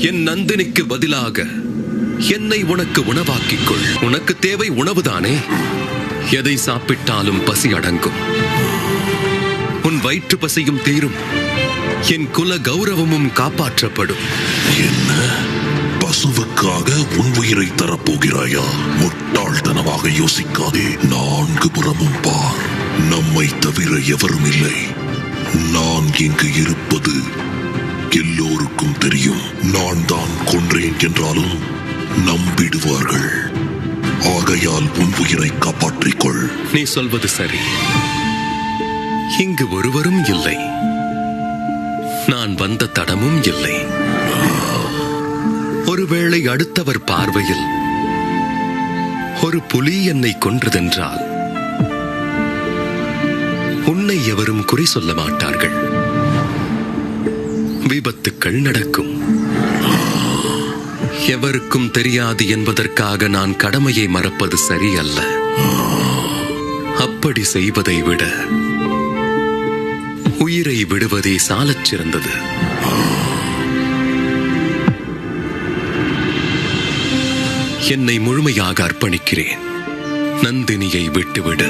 என் நந்தினிக்கு பதிலாக என்னை உனக்கு உணவாக்கிக் கொள் உனக்கு தேவை உணவுதானே? எதை சாப்பிட்டாலும் பசி அடங்கும். உன் வயிற்று பசியும் தீரும். என் குல கௌரவமும் காப்பாற்றப்படும். என்ன? பசுவுக்காக உன் உயிரை தரப்போகிறாயா? முட்டாள்தனமாக யோசிக்காதே. நான்கு புறமும் பார். நம்மை தவிர எவரும் இல்லை. நான் இங்கு இருப்பது எல்லோருக்கும் தெரியும். நான் தான் கொன்றேன் என்றாலும் நம்பிடுவார்கள். ஆகையால் உன் உயிரை காப்பாற்றிக் கொள் நீ சொல்வது சரி. இங்கு ஒருவரும் இல்லை. நான் வந்த தடமும் இல்லை. ஒருவேளை அடுத்தவர் பார்வையில் ஒரு புலி என்னை கொன்றதென்றால் உன்னை எவரும் குறி சொல்ல மாட்டார்கள். விபத்துக்கள் நடக்கும். எவருக்கும் தெரியாது என்பதற்காக நான் கடமையை மறப்பது சரியல்ல. அப்படி செய்வதை விட உயிரை விடுவதே சாலச் சிறந்தது. என்னை முழுமையாக அர்ப்பணிக்கிறேன். நந்தினியை விட்டுவிடு.